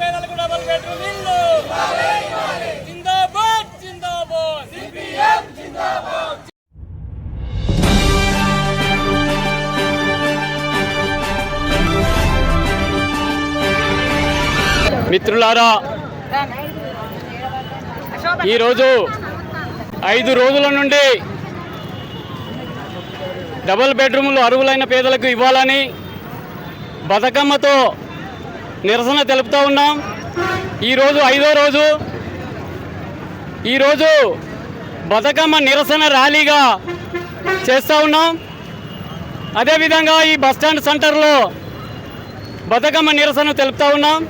పేదలకు double bedroom ఇల్లు జిందాబాద్ జిందాబాద్. మిత్రులారా ఈరోజు ఐదు రోజుల నుండి డబుల్ బెడ్రూమ్లు అరువులైన పేదలకు ఇవ్వాలని బతుకమ్మతో నిరసన తెలుపుతూ ఉన్నాం. ఈరోజు ఐదో రోజు. ఈరోజు బతుకమ్మ నిరసన ర్యాలీగా చేస్తూ ఉన్నాం. అదేవిధంగా ఈ బస్టాండ్ సెంటర్లో బతుకమ్మ నిరసన తెలుపుతూ ఉన్నాం.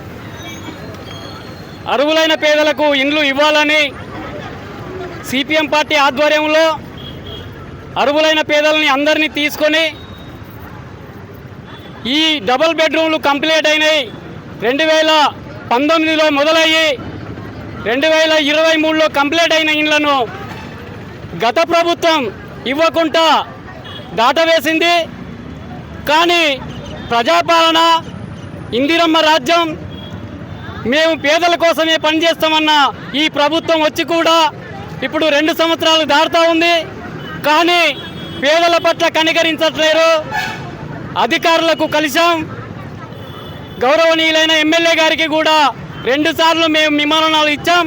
అరువులైన పేదలకు ఇండ్లు ఇవ్వాలని సిపిఎం పార్టీ ఆధ్వర్యంలో అరువులైన పేదలని అందరినీ తీసుకొని ఈ డబుల్ బెడ్రూమ్లు కంప్లీట్ అయినాయి. రెండు వేల పంతొమ్మిదిలో మొదలయ్యి రెండు వేల ఇరవై మూడులో కంప్లీట్ అయిన ఇండ్లను గత ప్రభుత్వం ఇవ్వకుండా దాటవేసింది. కానీ ప్రజాపాలన ఇందిరమ్మ రాజ్యం మేము పేదల కోసమే పనిచేస్తామన్న ఈ ప్రభుత్వం వచ్చి కూడా ఇప్పుడు రెండు సంవత్సరాలు దాడుతూ ఉంది. కానీ పేదల పట్ల కనికరించట్లేరు. అధికారులకు కలిశాం. గౌరవనీయులైన ఎమ్మెల్యే గారికి కూడా రెండు సార్లు మేము నిమానాలు ఇచ్చాం.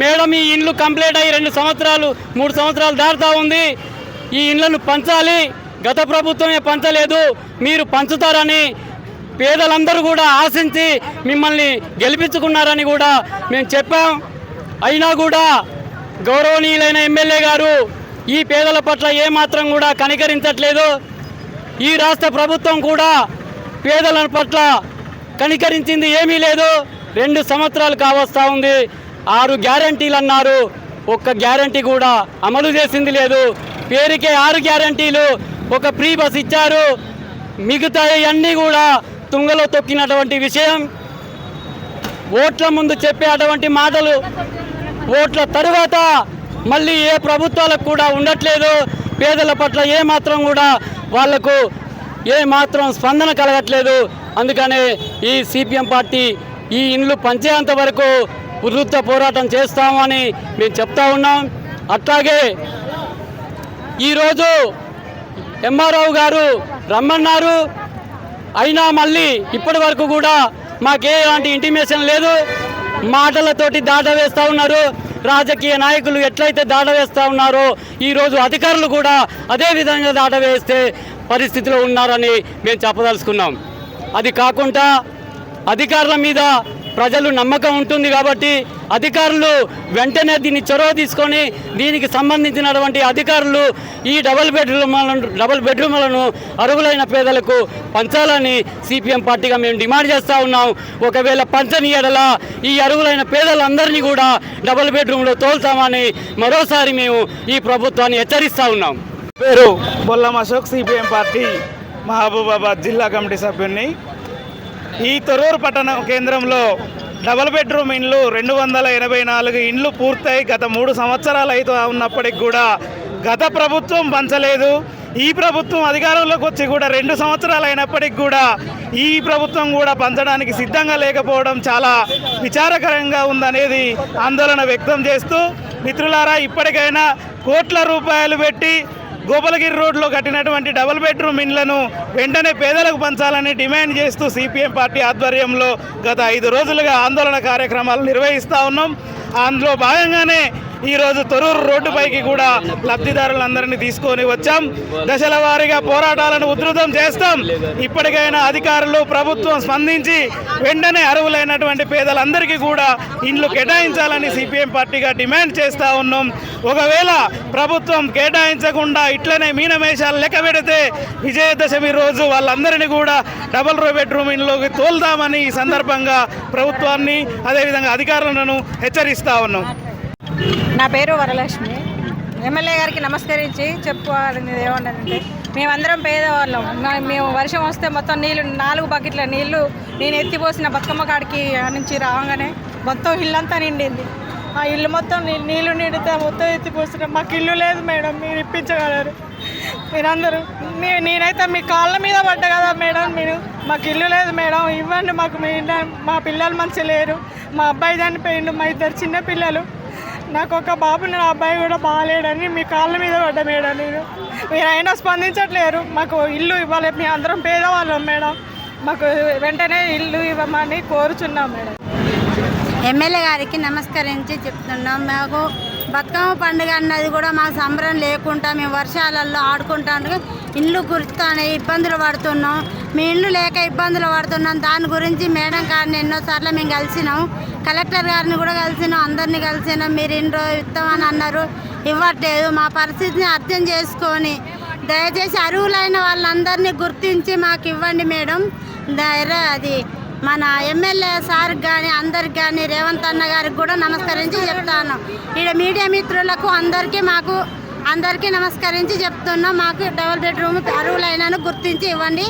మేడం ఈ ఇండ్లు కంప్లీట్ అయ్యి రెండు సంవత్సరాలు మూడు సంవత్సరాలు దాటుతూ ఉంది. ఈ ఇండ్లను పంచాలి. గత ప్రభుత్వమే పంచలేదు. మీరు పంచుతారని పేదలందరూ కూడా ఆశించి మిమ్మల్ని గెలిపించుకున్నారని కూడా మేము చెప్పాం. అయినా కూడా గౌరవనీయులైన ఎమ్మెల్యే గారు ఈ పేదల పట్ల ఏమాత్రం కూడా కనికరించట్లేదు. ఈ రాష్ట్ర ప్రభుత్వం కూడా పేదల పట్ల కనికరించింది ఏమీ లేదు. రెండు సంవత్సరాలు కావస్తా ఉంది. ఆరు గ్యారంటీలు అన్నారు. ఒక్క గ్యారంటీ కూడా అమలు చేసింది లేదు. పేరుకే ఆరు గ్యారంటీలు. ఒక ఫ్రీ బస్ ఇచ్చారు. మిగతా అన్నీ కూడా తుంగలో తొక్కినటువంటి విషయం. ఓట్ల ముందు చెప్పే అటువంటి మాటలు. ఓట్ల తరువాత మళ్ళీ ఏ ప్రభుత్వాలకు కూడా ఉండట్లేదు. పేదల పట్ల ఏమాత్రం కూడా వాళ్ళకు ఏ మాత్రం స్పందన కలగట్లేదు. అందుకనే ఈ సిపిఎం పార్టీ ఈ ఇండ్లు పంచేంత వరకు ఉధృత పోరాటం చేస్తామని మేము చెప్తా ఉన్నాం. అట్లాగే ఈరోజు ఎంఆర్ఓ గారు రమ్మన్నారు. అయినా మళ్ళీ ఇప్పటి వరకు కూడా మాకే ఎలాంటి ఇంటిమేషన్ లేదు. మాటలతోటి దాట వేస్తూ ఉన్నారు. రాజకీయ నాయకులు ఎట్లయితే దాట వేస్తూ ఉన్నారో ఈరోజు అధికారులు కూడా అదే విధంగా దాట వేస్తే పరిస్థితిలో ఉన్నారని మేము చెప్పదలుచుకున్నాం. అది కాకుండా అధికారుల మీద ప్రజలు నమ్మకం ఉంటుంది కాబట్టి అధికారులు వెంటనే దీన్ని చొరవ తీసుకొని దీనికి సంబంధించినటువంటి అధికారులు ఈ డబుల్ బెడ్రూమ్లను డబుల్ బెడ్రూమ్లను అరుగులైన పేదలకు పంచాలని సిపిఎం పార్టీగా మేము డిమాండ్ చేస్తూ ఉన్నాం. ఒకవేళ పంచని ఎడల ఈ అరుగులైన పేదలందరినీ కూడా డబుల్ బెడ్రూమ్లో తోలుతామని మరోసారి మేము ఈ ప్రభుత్వాన్ని హెచ్చరిస్తూ ఉన్నాం. పేరు బొల్లం అశోక్ సిపిఎం పార్టీ మహబూబాబాద్ జిల్లా కమిటీ సభ్యుడిని ఈ తొరూరు పట్టణ కేంద్రంలో డబల్ బెడ్రూమ్ ఇండ్లు రెండు వందల ఎనభై నాలుగు ఇండ్లు పూర్తయి గత మూడు సంవత్సరాలు అయితే ఉన్నప్పటికి కూడా గత ప్రభుత్వం పంచలేదు. ఈ ప్రభుత్వం అధికారంలోకి వచ్చి కూడా రెండు సంవత్సరాలు అయినప్పటికి కూడా ఈ ప్రభుత్వం కూడా పంచడానికి సిద్ధంగా లేకపోవడం చాలా విచారకరంగా ఉందనేది ఆందోళన వ్యక్తం చేస్తూ మిత్రులారా ఇప్పటికైనా కోట్ల రూపాయలు పెట్టి గోపాలగిరి రోడ్లో కట్టినటువంటి డబుల్ బెడ్రూమ్ ఇండ్లను వెంటనే పేదలకు పంచాలని డిమాండ్ చేస్తూ సిపిఎం పార్టీ ఆధ్వర్యంలో గత ఐదు రోజులుగా ఆందోళన కార్యక్రమాలు నిర్వహిస్తూ ఉన్నాం. అందులో భాగంగానే ఈరోజు తొరూరు రోడ్డుపైకి కూడా లబ్ధిదారులందరినీ తీసుకొని వచ్చాం. దశల వారీగా పోరాటాలను ఉధృతం చేస్తాం. ఇప్పటికైనా అధికారులు ప్రభుత్వం స్పందించి వెంటనే అర్హులైనటువంటి పేదలందరికీ కూడా ఇండ్లు కేటాయించాలని సిపిఎం పార్టీగా డిమాండ్ చేస్తూ ఉన్నాం. ఒకవేళ ప్రభుత్వం కేటాయించకుండా ఇట్లనే మీనమేషాలు లెక్క పెడితే విజయదశమి రోజు వాళ్ళందరినీ కూడా డబుల్ రో బెడ్రూమ్ ఇండ్లోకి తోలుదామని ఈ సందర్భంగా ప్రభుత్వాన్ని అదేవిధంగా అధికారులను హెచ్చరిస్తూ ఉన్నాం. నా పేరు వరలక్ష్మి. ఎమ్మెల్యే గారికి నమస్కరించి చెప్పుకోవాలని ఏమన్నానంటే మేమందరం పేదవాళ్ళం. మేము వర్షం వస్తే మొత్తం నీళ్ళు నాలుగు బకెట్ల నీళ్ళు నేను ఎత్తిపోసిన బతుకమ్మ కాడికి నుంచి రాగానే మొత్తం ఇల్లంతా నిండింది. ఆ ఇల్లు మొత్తం నీళ్ళు నిండితే మొత్తం ఎత్తిపోసిన మాకు ఇల్లు లేదు మేడం మీరు ఇప్పించగలరు. మీరందరూ మీ నేనైతే మీ కాళ్ళ మీద పడ్డ కదా మేడం మీరు. మాకు ఇల్లు లేదు మేడం ఇవ్వండి మాకు మీ మా పిల్లలు మంచి లేరు. మా అబ్బాయి చనిపోయిండు మా ఇద్దరు చిన్న పిల్లలు. నాకు ఒక బాబు నా అబ్బాయి కూడా బాగాలేడని మీ కాళ్ళ మీద పడ్డా మేడం నేను? మీరు అయినా స్పందించట్లేరు. మాకు ఇల్లు ఇవ్వాలి మీ అందరం పేదవాళ్ళం మేడం. మాకు వెంటనే ఇల్లు ఇవ్వమని కోరుచున్నాం మేడం. ఎమ్మెల్యే గారికి నమస్కరించి చెప్తున్నాం. మాకు బతుకమ్మ పండుగ అన్నది కూడా మాకు సంబరం లేకుండా మేము వర్షాలలో ఆడుకుంటాను ఇల్లు గుర్తునే ఇబ్బందులు పడుతున్నాం. మీ ఇండ్లు లేక ఇబ్బందులు పడుతున్నాం. దాని గురించి మేడం గారిని ఎన్నోసార్లు మేము కలిసినాం. కలెక్టర్ గారిని కూడా కలిసినాం. అందరినీ కలిసినాం. మీరు ఇండ్రు ఇస్తామని అన్నారు. ఇవ్వట్లేదు. మా పరిస్థితిని అర్థం చేసుకొని దయచేసి అరువులైన వాళ్ళందరినీ గుర్తించి మాకు ఇవ్వండి మేడం. ధైర్య అది మన ఎమ్మెల్యే సార్కి కానీ అందరికి కానీ రేవంత్ అన్న గారికి కూడా నమస్కరించి చెప్తాను. ఇక్కడ మీడియా మిత్రులకు అందరికీ మాకు అందరికీ నమస్కరించి చెప్తున్నాం. మాకు డబుల్ బెడ్రూమ్ అరువులైనను గుర్తించి ఇవ్వండి.